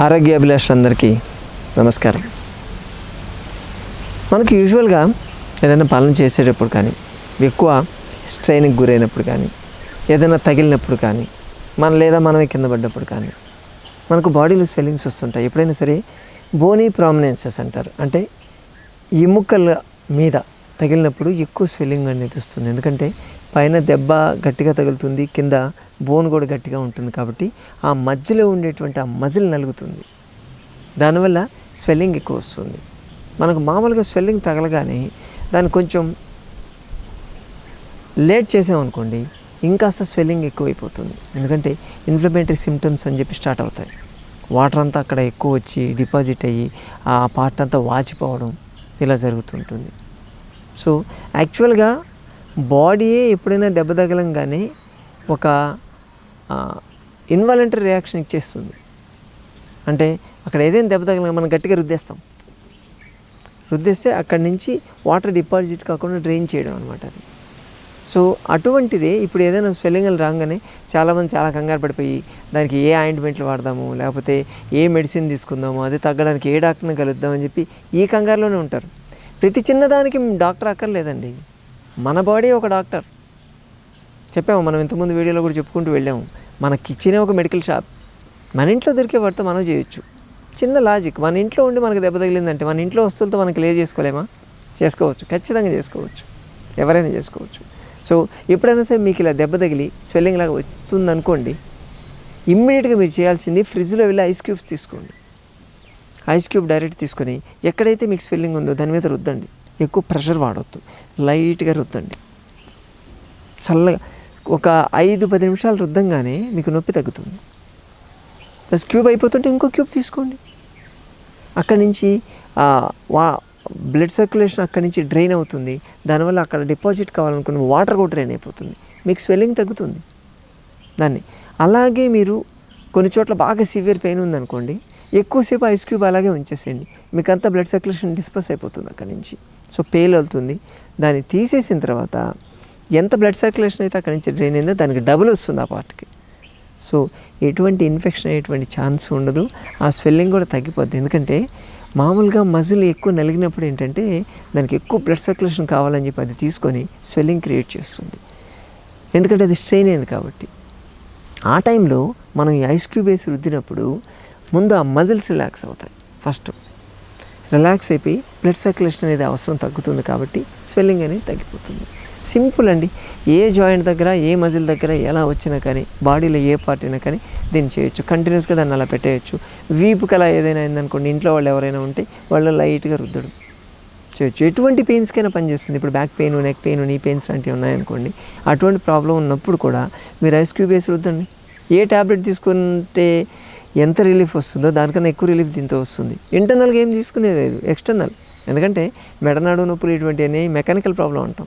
ఆరోగ్య అభిలాషులందరికీ నమస్కారం. మనకు యూజువల్గా ఏదైనా పాలన చేసేటప్పుడు కానీ ఎక్కువ స్ట్రెయిన్కి గురైనప్పుడు కానీ ఏదైనా తగిలినప్పుడు కానీ మన లేదా మనమే కింద పడ్డప్పుడు కానీ మనకు బాడీలో స్వెల్లింగ్స్ వస్తుంటాయి. ఎప్పుడైనా సరే బోనీ ప్రామినెన్సెస్ అంటారు. అంటే ఎముకల మీద తగిలినప్పుడు ఎక్కువ స్వెల్లింగ్ అనేది వస్తుంది. ఎందుకంటే పైన దెబ్బ గట్టిగా తగులుతుంది కింద బోన్ కూడా గట్టిగా ఉంటుంది కాబట్టి ఆ మధ్యలో ఉండేటువంటి ఆ మజిల్ నలుగుతుంది. దానివల్ల స్వెల్లింగ్ ఎక్కువ వస్తుంది. మనకు మామూలుగా స్వెల్లింగ్ తగలగానే దాన్ని కొంచెం లేట్ చేసామనుకోండి ఇంకాస్త స్వెల్లింగ్ ఎక్కువైపోతుంది. ఎందుకంటే ఇన్ఫ్లమేటరీ సిమ్టమ్స్ అని చెప్పి స్టార్ట్ అవుతాయి. వాటర్ అంతా అక్కడ ఎక్కువ వచ్చి డిపాజిట్ అయ్యి ఆ పార్ట్ అంతా వాచిపోవడం ఇలా జరుగుతుంటుంది. సో యాక్చువల్గా బాడీయే ఎప్పుడైనా దెబ్బ తగలంగానే ఒక ఇన్వాలంటరీ రియాక్షన్ ఇచ్చేస్తుంది. అంటే అక్కడ ఏదైనా దెబ్బ తగలంగా మనం గట్టిగా రుద్దేస్తాం. రుద్దేస్తే అక్కడి నుంచి వాటర్ డిపాజిట్ కాకుండా డ్రైన్ చేయడం అనమాట అది. సో అటువంటిదే ఇప్పుడు ఏదైనా స్వెల్లింగ్లు రాగానే చాలామంది చాలా కంగారు పడిపోయి దానికి ఏ ఆయింట్మెంట్లు వాడదాము లేకపోతే ఏ మెడిసిన్ తీసుకుందాము అది తగ్గడానికి ఏ డాక్టర్ని కలుద్దామని చెప్పి ఈ కంగారులోనే ఉంటారు. ప్రతి చిన్నదానికి డాక్టర్ అక్కర్లేదండి. మన బాడీ ఒక డాక్టర్. చెప్పాము మనం ఇంతకుముందు వీడియోలో కూడా చెప్పుకుంటూ వెళ్ళాము. మన కిచెనే ఒక మెడికల్ షాప్ మన ఇంట్లో దొరికే వాటితో మనం చేయొచ్చు. చిన్న లాజిక్ మన ఇంట్లో ఉండి మనకు దెబ్బ తగిలిందంటే మన ఇంట్లో వస్తువులతో మనకి లే చేసుకోలేమా? చేసుకోవచ్చు ఖచ్చితంగా చేసుకోవచ్చు. ఎవరైనా చేసుకోవచ్చు. సో ఎప్పుడైనా సరే మీకు ఇలా దెబ్బ తగిలి స్వెల్లింగ్ లాగా వస్తుంది అనుకోండి ఇమ్మీడియట్గా మీరు చేయాల్సింది ఫ్రిడ్జ్లో వెళ్ళి ఐస్ క్యూబ్స్ తీసుకోండి. ఐస్ క్యూబ్ డైరెక్ట్ తీసుకొని ఎక్కడైతే మీకు స్వెల్లింగ్ ఉందో దాని మీద రుద్దండి. ఎక్కువ ప్రెషర్ వాడవద్దు లైట్గా రుద్దండి. చల్లగా ఒక ఐదు పది నిమిషాలు రుద్దంగానే మీకు నొప్పి తగ్గుతుంది. ప్లస్ క్యూబ్ అయిపోతుంటే ఇంకో క్యూబ్ తీసుకోండి. అక్కడి నుంచి వా బ్లడ్ సర్క్యులేషన్ అక్కడి నుంచి డ్రైన్ అవుతుంది. దానివల్ల అక్కడ డిపాజిట్ కావాలనుకున్న వాటర్ కూడా డ్రైన్ అయిపోతుంది. మీకు స్వెల్లింగ్ తగ్గుతుంది. దాన్ని. అలాగే మీరు కొన్ని చోట్ల బాగా సివియర్ పెయిన్ ఉందనుకోండి ఎక్కువసేపు ఐస్ క్యూబ్ అలాగే ఉంచేసేయండి. మీకు అంతా బ్లడ్ సర్క్యులేషన్ డిస్పస్ అయిపోతుంది అక్కడి నుంచి. సో పెయిన్ వెళ్తుంది. దాన్ని తీసేసిన తర్వాత ఎంత బ్లడ్ సర్క్యులేషన్ అయితే అక్కడి నుంచి డ్రైన్ అయిందో దానికి డబుల్ వస్తుంది ఆ పార్ట్కి. సో ఎటువంటి ఇన్ఫెక్షన్ అయ్యేటువంటి ఛాన్స్ ఉండదు. ఆ స్వెల్లింగ్ కూడా తగ్గిపోద్ది. ఎందుకంటే మామూలుగా మజిల్ ఎక్కువ నలిగినప్పుడు ఏంటంటే దానికి ఎక్కువ బ్లడ్ సర్క్యులేషన్ కావాలని చెప్పి అది తీసుకొని స్వెల్లింగ్ క్రియేట్ చేస్తుంది. ఎందుకంటే అది స్ట్రెయిన్ అయింది కాబట్టి. ఆ టైంలో మనం ఈ ఐస్ క్యూబ్ వేసి రుద్దినప్పుడు ముందు ఆ మజిల్స్ రిలాక్స్ అవుతాయి. ఫస్ట్ రిలాక్స్ అయిపోయి బ్లడ్ సర్క్యులేషన్ అనేది అవసరం తగ్గుతుంది కాబట్టి స్వెల్లింగ్ అనేది తగ్గిపోతుంది. సింపుల్ అండి. ఏ జాయింట్ దగ్గర ఏ మజిల్ దగ్గర ఎలా వచ్చినా కానీ బాడీలో ఏ పార్ట్ అయినా కానీ దీన్ని చేయొచ్చు. కంటిన్యూస్గా దాన్ని అలా పెట్టేయచ్చు. వీపుకి అలా ఏదైనా అయిందనుకోండి ఇంట్లో వాళ్ళు ఎవరైనా ఉంటే వాళ్ళు లైట్గా రుద్దడం చేయొచ్చు. ఎటువంటి పెయిన్స్కైనా పనిచేస్తుంది. ఇప్పుడు back pain neck pain knee pains లాంటివి ఉన్నాయనుకోండి అటువంటి ప్రాబ్లం ఉన్నప్పుడు కూడా మీరు ఐస్ క్యూబ్ వేసి రుద్దండి. ఏ ట్యాబ్లెట్ తీసుకుంటే ఎంత రిలీఫ్ వస్తుందో దానికన్నా ఎక్కువ రిలీఫ్ దీంతో వస్తుంది. ఇంటర్నల్గా ఏం తీసుకునేది లేదు ఎక్స్టర్నల్ ఎందుకంటే మెడనాడు నొప్పులు ఇటువంటి అనేవి మెకానికల్ ప్రాబ్లం అంటాం.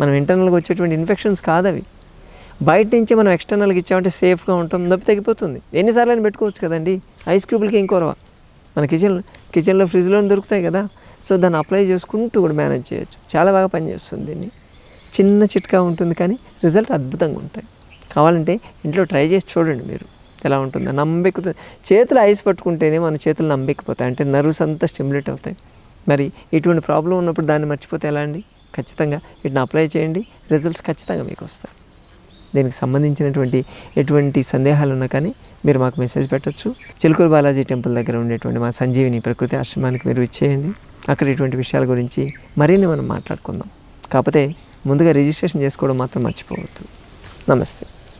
మనం ఇంటర్నల్గా వచ్చేటువంటి ఇన్ఫెక్షన్స్ కాదు అవి బయట నుంచి మనం ఎక్స్టర్నల్గా ఇచ్చామంటే సేఫ్గా ఉంటాం నొప్పి తగ్గిపోతుంది. ఎన్నిసార్లు అయినా పెట్టుకోవచ్చు కదండి. ఐస్ క్యూబ్లకి ఏం కొరవ? మన కిచెన్ కిచెన్లో ఫ్రిడ్జ్లో దొరుకుతాయి కదా. సో దాన్ని అప్లై చేసుకుంటూ కూడా మేనేజ్ చేయొచ్చు. చాలా బాగా పనిచేస్తుంది దీన్ని. చిన్న చిట్కా ఉంటుంది కానీ రిజల్ట్ అద్భుతంగా ఉంటాయి. కావాలంటే ఇంట్లో ట్రై చేసి చూడండి మీరు. ఎలా ఉంటుందో? నమ్మెక్కుతుంది చేతులు ఐస్ పట్టుకుంటేనే మన చేతులు నమ్మెక్కిపోతాయి అంటే నర్వ్స్ అంతా స్టిమ్యులేట్ అవుతాయి. మరి ఇటువంటి ప్రాబ్లం ఉన్నప్పుడు దాన్ని మర్చిపోతే ఎలా అండి? ఖచ్చితంగా వీటిని అప్లై చేయండి. రిజల్ట్స్ ఖచ్చితంగా మీకు వస్తాయి. దీనికి సంబంధించినటువంటి ఎటువంటి సందేహాలు ఉన్నా కానీ మీరు మాకు మెసేజ్ పెట్టొచ్చు. చిలుకూరు బాలాజీ టెంపుల్ దగ్గర ఉండేటువంటి మా సంజీవిని ప్రకృతి ఆశ్రమానికి మీరు ఇచ్చేయండి అక్కడ ఇటువంటి విషయాల గురించి మరిన్ని మనం మాట్లాడుకుందాం. కాకపోతే ముందుగా రిజిస్ట్రేషన్ చేసుకోవడం మాత్రం మర్చిపోవద్దు. నమస్తే.